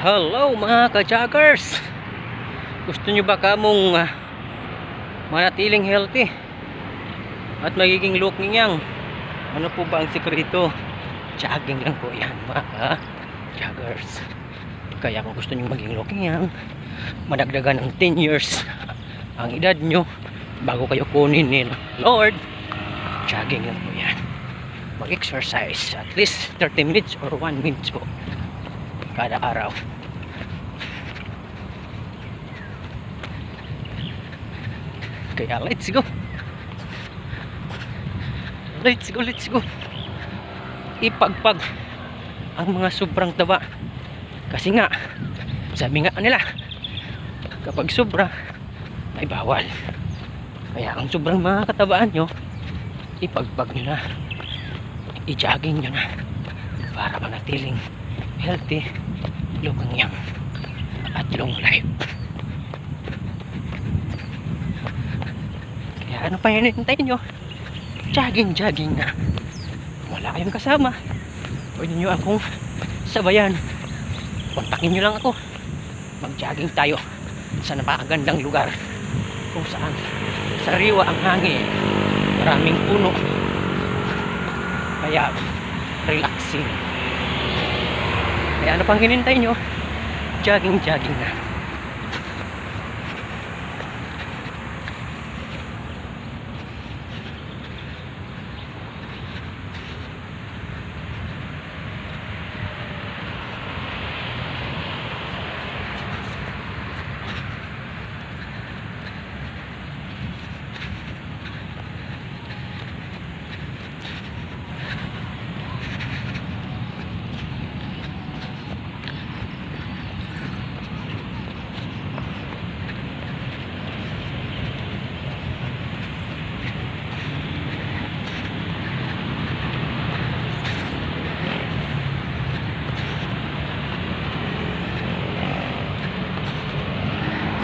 Hello mga ka-joggers Gusto nyo ba kamong ah, manatiling healthy? At magiging look ninyang ano po ba ang sekreto jogging lang po yan mga ka-joggers kaya kung gusto nyo maging look ninyang madagdagan ng 10 years ang edad nyo bago kayo kunin ni Lord. Jogging lang po yan. Mag-exercise at least 30 minutes or 1 minutes po kada araw. Kaya let's go. Let's go let's go. Ipagpag ang mga sobrang taba. Kasi nga sabi nga nila kapag sobra ay bawal. Kaya ang sobrang mga katabaan nyo ipagpag nyo na. I-jogging nyo na para manatiling healthy looking young at long life. Kaya ano pa yun hintayin nyo. Jogging jogging na. Wala kayong kasama. Pwede nyo akong sabayan. Kontakin nyo lang ako. Mag jogging tayo sa napakagandang lugar kung saan sariwa ang hangin. Maraming puno. Kaya relaxing kaya ano pang hinintay nyo? Jogging jogging na